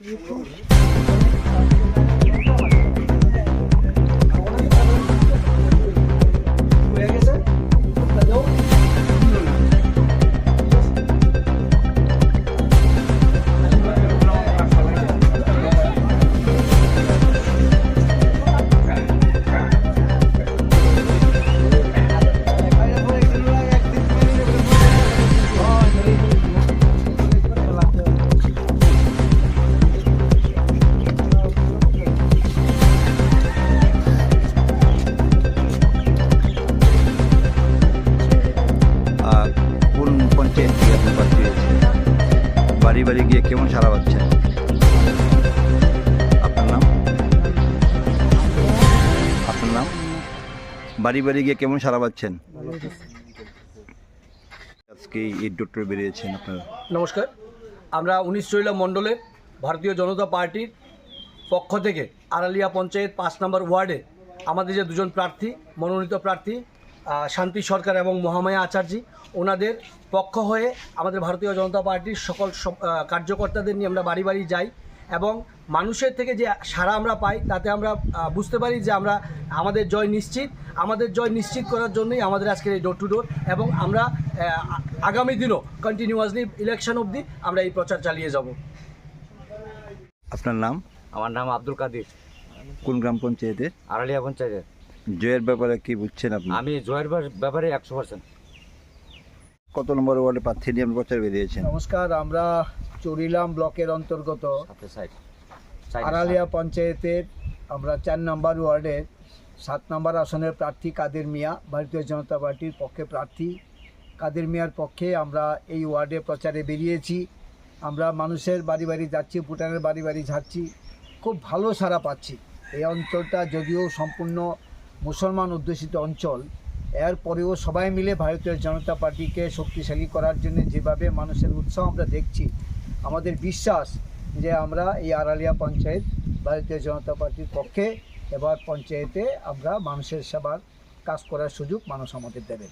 Je প্রার্থী হয়েছেন বাড়ি বাড়ি গিয়ে কেমন সারা পাচ্ছেন আপনার নাম? আপনার নাম? বাড়ি বাড়ি গিয়ে কেমন সারা পাচ্ছেন আজকে এই ডক্টর বেরিয়েছেন আপনারা। নমস্কার। আমরা উনিশ চৈলা মণ্ডলে ভারতীয় জনতা পার্টির পক্ষ থেকে আড়ালিয়া পঞ্চায়েত পাঁচ নম্বর ওয়ার্ডে আমাদের যে দুজন প্রার্থী, মনোনীত প্রার্থী শান্তি সরকার এবং মহামায়া আচার্যী ওনাদের পক্ষ হয়ে আমাদের ভারতীয় জনতা পার্টির সকল সব- কার্যকর্তাদের নিয়ে আমরা বাড়ি বাড়ি যাই এবং মানুষের থেকে যে সাড়া আমরা পাই তাতে আমরা বুঝতে পারি যে আমরা আমাদের জয় নিশ্চিত। আমাদের জয় নিশ্চিত করার জন্যই আমাদের আজকের এই ডোর টু ডোর এবং আমরা আগামী দিনও কন্টিনিউয়াসলি ইলেকশন অবধি আমরা এই প্রচার চালিয়ে যাব। আপনার নাম? আমার নাম আব্দুল কাদির। কোন গ্রাম পঞ্চায়েতে আড়ালিয়া পঞ্চায়েতের। জয়ের ব্যাপারে কি বুঝছেন আপনি? আমি জয়ের ব্যাপারে একশো পার্সেন্ট কত নম্বর ওয়ার্ডে প্রার্থী নিয়ে প্রচার বেরিয়েছেন? নমস্কার আমরা চুরিলাম ব্লকের অন্তর্গত। আড়ালিয়া পঞ্চায়েতের আমরা চার নম্বর ওয়ার্ডের সাত নম্বর আসনের প্রার্থী কাদের মিয়া ভারতীয় জনতা পার্টির পক্ষে প্রার্থী কাদের মিয়ার পক্ষে আমরা এই ওয়ার্ডে প্রচারে বেরিয়েছি। আমরা মানুষের বাড়ি বাড়ি যাচ্ছি ভুটানের বাড়ি বাড়ি যাচ্ছি খুব ভালো সাড়া পাচ্ছি। এই অঞ্চলটা যদিও সম্পূর্ণ মুসলমান অধ্যুষিত অঞ্চল। এরপরেও সবাই মিলে ভারতীয় জনতা পার্টিকে শক্তিশালী করার জন্য যেভাবে মানুষের উৎসাহ আমরা দেখছি, আমাদের বিশ্বাস যে আমরা এই আড়ালিয়া পঞ্চায়েত ভারতীয় জনতা পার্টির পক্ষে এবার পঞ্চায়েতে আমরা মানুষের সেবার কাজ করার সুযোগ মানুষ আমাদের দেবে।